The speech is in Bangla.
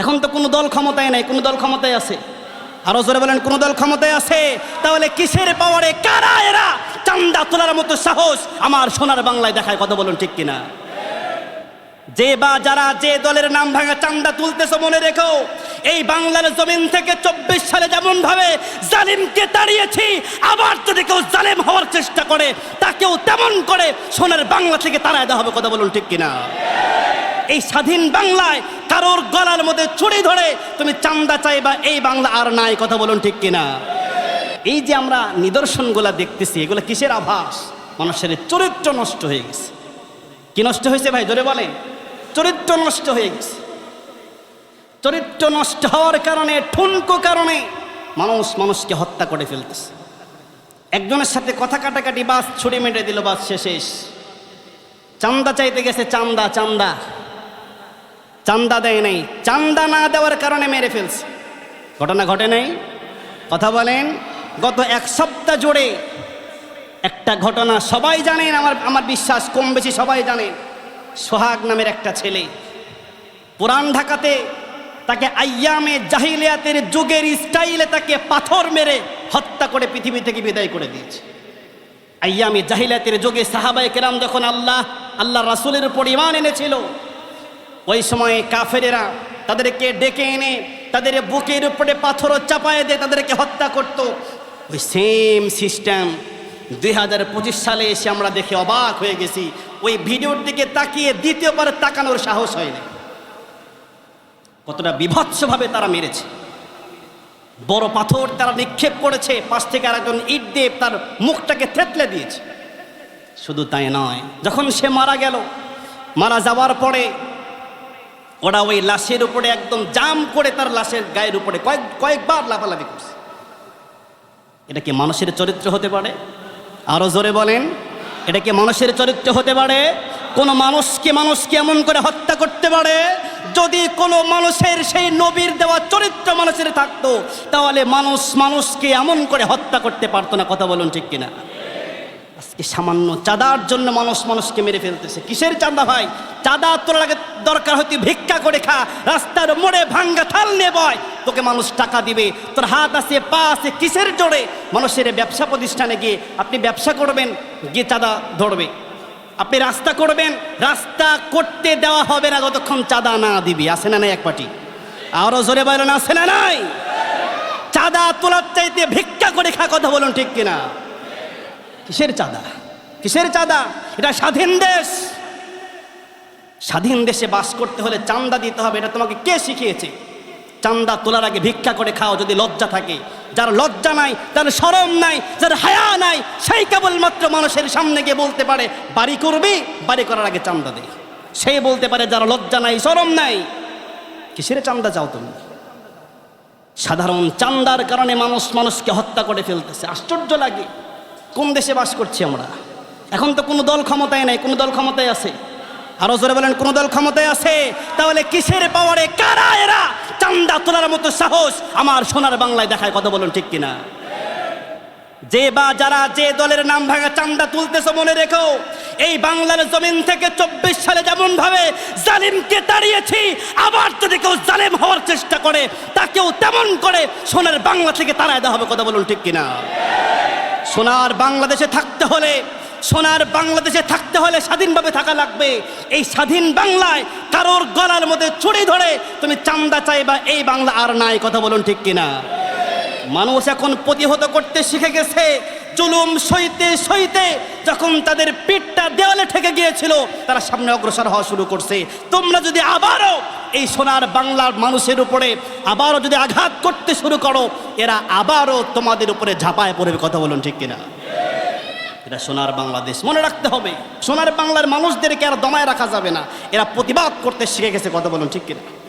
এখন তো কোনো দল ক্ষমতায় নাই, কোনো দল ক্ষমতায় আছে। আরও জোরে বলেন, কোন দল ক্ষমতায় আছে? তাহলে কিসের পাওয়ারে কারা এরা? চান্দা তোলার মতো সাহস আমার সোনার বাংলায় দেখায় কথা বলুন ঠিক কিনা? যে বা যারা যে দলের নাম ভাঙা চান্দা তুলতেছে, মনে রেখো, এই বাংলার জমিন থেকে চব্বিশ সালে যেমন ভাবে জালিমকে তাড়িয়েছি, আবার যদি কেউ জালেম হওয়ার চেষ্টা করে, তাকেও তেমন করে সোনার বাংলা থেকে তাড়ায় দেওয়া হবে, কথা বলুন ঠিক কিনা? এই স্বাধীন বাংলায় কারোর গলার মধ্যে ছুরি ধরে তুমি চান্দা চাইবা, এই বাংলা আর নাই, কথা বলুন ঠিক কিনা? এই যে আমরা নিদর্শনগুলা দেখতেছি, এগুলো কিসের আভাস? মানুষের চরিত্র নষ্ট হয়ে গেছে। কি নষ্ট হয়েছে ভাই ধরে বলেন? চরিত্র নষ্ট হয়ে গেছে। চরিত্র নষ্ট হওয়ার কারণে, ঠুনকো কারণে মানুষ মানুষকে হত্যা করে ফেলতেছে। একজনের সাথে কথা কাটাকাটি, বাস ছুরি মেটে দিল, বাস শেষ। চান্দা চাইতে গেছে, চান্দা চান্দা। চান্দা দেয় নাই। চান্দা না দেওয়ার কারণে মেরে ফেলছে। ঘটনা ঘটে নাই। কথা বলেন, গত এক সপ্তাহ জুড়ে একটা ঘটনা সবাই জানেন, আমার আমার বিশ্বাস কম বেশি সবাই জানেন। সোহাগ নামের একটা ছেলে পুরান ঢাকাতে তাকে আইয়ামে জাহিলিয়াতের যুগের স্টাইলে তাকে পাথর মেরে হত্যা করে পৃথিবী থেকে বিদায় করে দিয়েছে। আইয়ামে জাহিলিয়াতের যুগে সাহাবাই কেরাম যখন আল্লাহ আল্লাহ রাসুলের উপর ইমান এনেছিল ওই সময়ে কাফেরেরা তাদেরকে ডেকে এনে, তাদের বুকের উপরে পাথর চাপায় দিয়ে তাদেরকে হত্যা করত। ওই সেম সিস্টেম দুই হাজার পঁচিশ সালে এসে আমরা দেখে অবাক হয়ে গেছি। ওই ভিডিওর দিকে তাকিয়ে দ্বিতীয়বার তাকানোর সাহস হয়নি। কতটা বিভৎসভাবে তারা মেরেছে। বড় পাথর তারা নিক্ষেপ করেছে, পাশ থেকে আরেকজন ইট দিয়ে তার মুখটাকে থেতলে দিয়েছে। শুধু তাই নয়, যখন সে মারা গেল, মারা যাওয়ার পরে ওরা ওই লাশের উপরে একদম জাম করে তার লাশের গায়ের উপরে কয়েক, কয়েকবার লাফালাফি করছে। এটা কি মানুষের চরিত্র হতে পারে? আরও জোরে বলেন। এটা কি মানুষের চরিত্র হতে পারে? কোন মানুষকে মানুষকে এমন করে হত্যা করতে পারে? যদি কোনো মানুষের সেই নবীর দেওয়া চরিত্র মানুষের থাকতো, তাহলে মানুষ মানুষকে এমন করে হত্যা করতে পারতো না। কথা বলুন ঠিক কিনা? আজকে সামান্য চাঁদার জন্য মানুষ মানুষকে মেরে ফেলতেছে। কিসের চাঁদা ভাই? চাঁদা তোলার আগে দরকার হতে ভিক্ষা করে খা, রাস্তার মোড়ে ভাঙ্গা থাল নিয়ে বয়। তোকে মানুষ টাকা দিবে, তোর হাত আছে, পা আছে, কিসের জোরে? মানুষের ব্যবসা প্রতিষ্ঠানে গিয়ে আপনি ব্যবসা করবেন, গিয়ে চাঁদা ধরবে। আপনি রাস্তা করবেন, রাস্তা করতে দেওয়া হবে না, যতক্ষণ চাঁদা না দিবি। আসে না নাই এক পাটি? আরও জোরে বলেন আসে না নাই? চাঁদা তোলার চাইতে ভিক্ষা করে খা, কথা বলুন ঠিক কিনা? কিসের চাঁদা? কিসের চাঁদা? এটা স্বাধীন দেশ। স্বাধীন দেশে বাস করতে হলে চান্দা দিতে হবে, এটা তোমাকে কে শিখিয়েছে? চান্দা তোলার আগে ভিক্ষা করে খাও যদি লজ্জা থাকে। যার লজ্জা নাই, যার সরম নাই, যার হায়া নাই, সেই কেবলমাত্র মানুষের সামনে গিয়ে বলতে পারে, বাড়ি করবি, বাড়ি করার আগে চান্দা দে। সে বলতে পারে, যার লজ্জা নাই সরম নাই। কিসের চান্দা চাও তুমি? সাধারণ চান্দার কারণে মানুষ মানুষকে হত্যা করে ফেলতেছে। আশ্চর্য লাগে। কোন দেশে বাস করছি আমরা? এখন তো কোনো দল ক্ষমতায় নাই, কোনো দল ক্ষমতায় আছে। আরও জোরে বলেন, কোন দল ক্ষমতায় আছে? তাহলে কিসের পাওয়ারে কারা এরা? চান্দা তোলার মতো সাহস আমার সোনার বাংলায় দেখায় কথা বলুন ঠিক কিনা? যে বা যারা যে দলের নাম ভাঙা চান্দা তুলতেছে মনে রেখো, এই বাংলার জমিন থেকে চব্বিশ সালে যেমন ভাবে জালিমকে তাড়িয়েছি, আবার যদি কেউ জালেম হওয়ার চেষ্টা করে, তাকেও তেমন করে সোনার বাংলা থেকে তাড়ায় দেওয়া হবে কথা বলুন ঠিক কিনা? সোনার বাংলাদেশে থাকতে হলে, সোনার বাংলাদেশে থাকতে হলে স্বাধীনভাবে থাকা লাগবে। এই স্বাধীন বাংলায় কারোর গলার মধ্যে ছুরি ধরে তুমি চান্দা চাইবা, এই বাংলা আর নাই, কথা বলুন ঠিক কিনা? মানুষ এখন প্রতিহত করতে শিখে গেছে, জুলুম সইতে সইতে যখন তাদের পিঠটা দেওয়ালে ঠেকে গিয়েছিল, তারা সামনে অগ্রসর হওয়া শুরু করছে। তোমরা যদি আবারও এই সোনার বাংলার মানুষের উপরে আবারও যদি আঘাত করতে শুরু করো, এরা আবারও তোমাদের উপরে ঝাঁপায় পড়বে, কথা বলুন ঠিক কিনা? এটা সোনার বাংলাদেশ, মনে রাখতে হবে, সোনার বাংলার মানুষদেরকে আর দমায় রাখা যাবে না। এরা প্রতিবাদ করতে শিখে গেছে, কথা বলুন ঠিক কিনা?